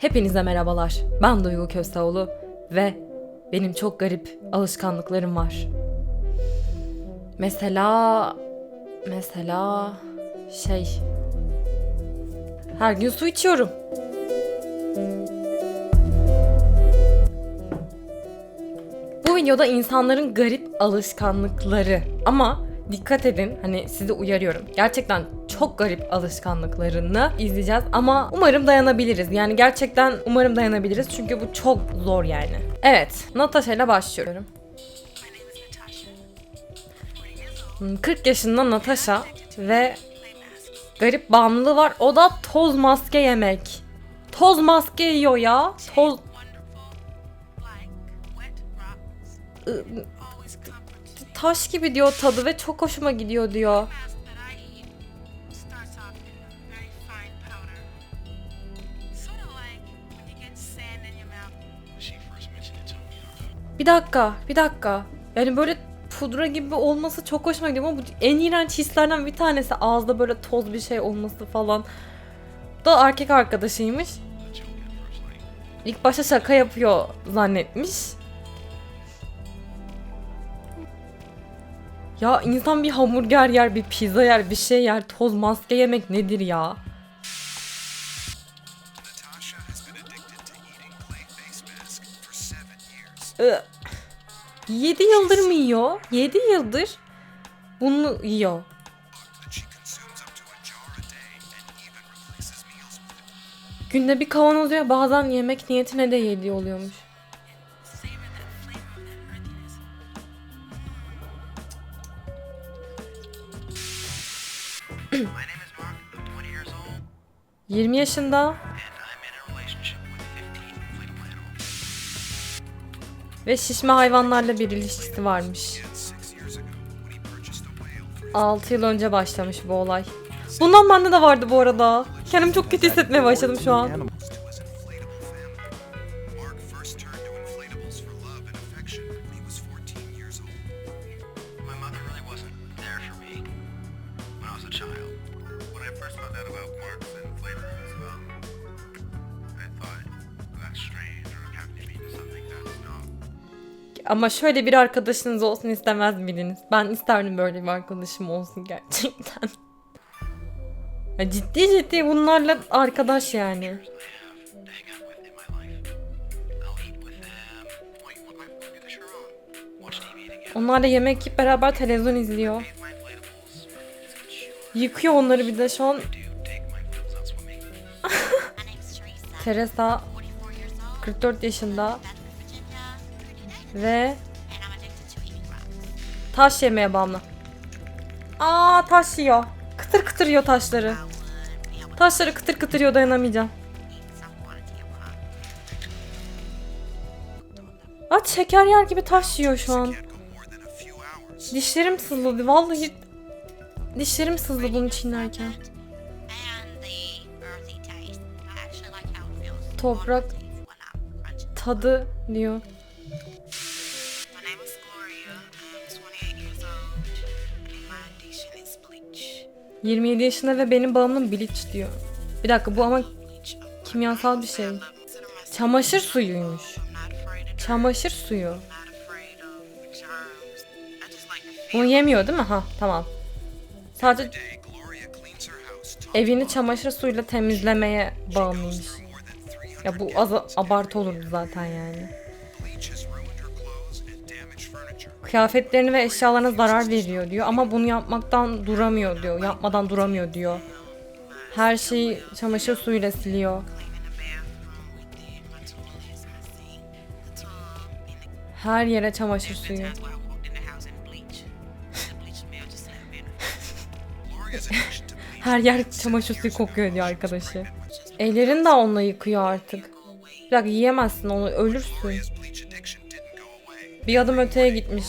Hepinize merhabalar. Ben Duygu Köseoğlu ve benim çok garip alışkanlıklarım var. Mesela mesela şey her gün su içiyorum. Bu videoda insanların garip alışkanlıkları ama dikkat edin hani sizi uyarıyorum. Gerçekten çok garip alışkanlıklarını izleyeceğiz ama umarım dayanabiliriz. Yani gerçekten umarım dayanabiliriz çünkü bu çok zor yani. Evet, Natasha ile başlıyorum. Hmm, 40 yaşında Natasha ve garip bağımlılığı var. O da toz maske yemek. Toz maske yiyor ya. Toz taş gibi diyor tadı ve çok hoşuma gidiyor diyor. Bir dakika, bir dakika. Yani böyle pudra gibi olması çok hoşuma gidiyor ama bu en iğrenç hislerden bir tanesi ağızda böyle toz bir şey olması falan. Bu da erkek arkadaşıymış. İlk başta şaka yapıyor zannetmiş. Ya insan bir hamburger yer, bir pizza yer, bir şey yer. Toz maske yemek nedir ya? 7 yıldır mı yiyor? 7 yıldır bunu yiyor. Günde bir kavanoz ya bazen yemek niyetine de yediği oluyormuş. My name ve şişme hayvanlarla bir ilişkisi varmış. Yet six years ago, when he purchased a whale for 6 yıl önce başlamış bu olay. Bundan bende de vardı bu arada. Kendimi çok kötü hissetmeye başladım şu an. Ama şöyle bir arkadaşınız olsun istemez miydiniz? Ben isterdim böyle bir arkadaşım olsun gerçekten. Ya ciddi ciddi bunlarla arkadaş yani. Onlarla yemek yiyip beraber televizyon izliyor. Yıkıyor onları bir de şu an. do take my ve taş yemeye bağımlı. Aa taş yiyor. Kıtır kıtır yiyor taşları. Taşları kıtır kıtır yiyor dayanamayacağım. Aa şeker yer gibi taş yiyor şu an. Dişlerim sızladı. Vallahi dişlerim sızladı bunu çiğnerken. And the earthy 27 yaşında ve benim bağımlım bleach diyor. Bir dakika bu ama kimyasal bir şey. Çamaşır suyuymuş. Çamaşır suyu. Bunu yemiyor değil mi? Ha tamam. Sadece evini çamaşır suyuyla temizlemeye bağımlıymış. through more than 300 Ya bu az abartı olurdu zaten yani. Furniture. Kıyafetlerine ve eşyalarına zarar veriyor diyor ama bunu yapmaktan duramıyor diyor. Yapmadan duramıyor diyor. Her şeyi çamaşır suyuyla siliyor. Her yere çamaşır suyu. Her yer çamaşır suyu kokuyor diyor arkadaşı. Ellerini de onunla yıkıyor artık. Bir dakika yiyemezsin onu ölürsün. Bir adım öteye gitmiş.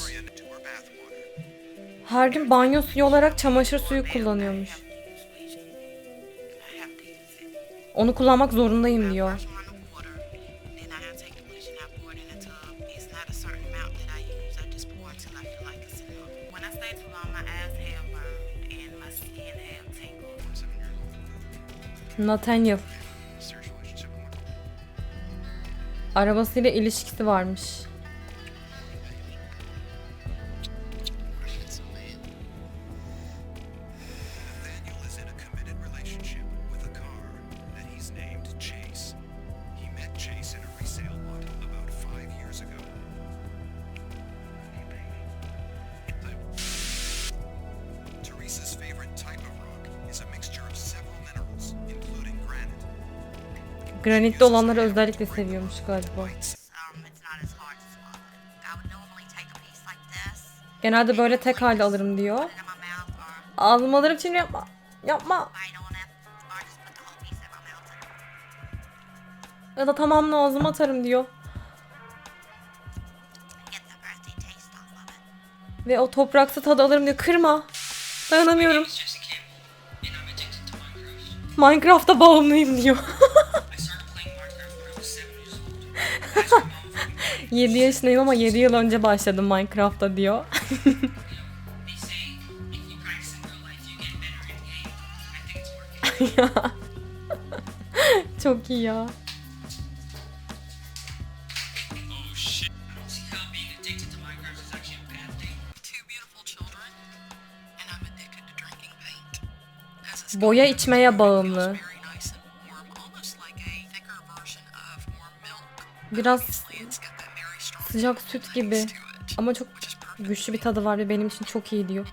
Her gün banyo suyu olarak çamaşır suyu kullanıyormuş. Onu kullanmak zorundayım diyor. Wash them underwater. Then Granitli olanları özellikle seviyormuş galiba. Genelde böyle tek halde alırım diyor. Ağzıma alırım şimdi yapma. Yapma. Ya da tamamını ağzıma atarım diyor. Ve o topraksı tadı alırım diyor. Kırma. Dayanamıyorum. Minecraft'a bağımlıyım diyor. 7 yaşındayım ama 7 yıl önce başladım Minecraft'a diyor. Çok iyi ya. Boya içmeye bağımlı. Biraz sıcak süt gibi. Ama çok güçlü bir tadı var ve benim için çok iyi diyor.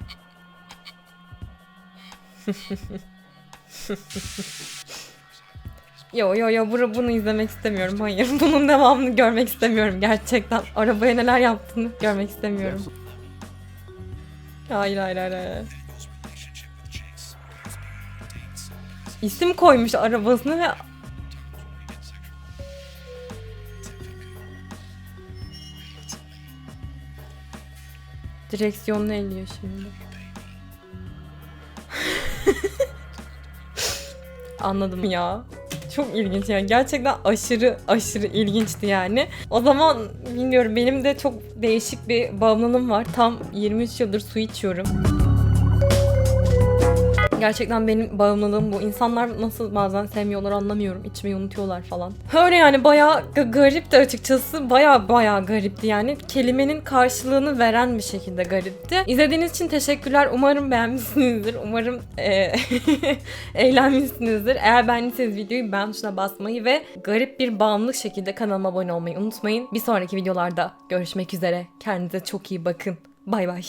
yo yo yo bunu, bunu izlemek istemiyorum. Hayır. Bunun devamını görmek istemiyorum gerçekten. Arabaya neler yaptığını görmek istemiyorum. Hayır hayır hayır. hayır. İsim koymuş arabasını ve direksiyonunu elliyor şimdi. Anladım ya. Çok ilginç yani. Gerçekten aşırı aşırı ilginçti yani. O zaman bilmiyorum benim de çok değişik bir bağımlılığım var. Tam 23 yıldır su içiyorum. Gerçekten benim bağımlılığım bu. İnsanlar nasıl bazen sevmiyorlar anlamıyorum. İçmeyi unutuyorlar falan. Öyle yani bayağı ga- garipti açıkçası. Bayağı bayağı garipti yani. Kelimenin karşılığını veren bir şekilde garipti. İzlediğiniz için teşekkürler. Umarım beğenmişsinizdir. Umarım eee, eğlenmişsinizdir. Eğer beğendiyseniz videoyu beğen tuşuna basmayı ve garip bir bağımlılık şekilde kanalıma abone olmayı unutmayın. Bir sonraki videolarda görüşmek üzere. Kendinize çok iyi bakın. Bay bay.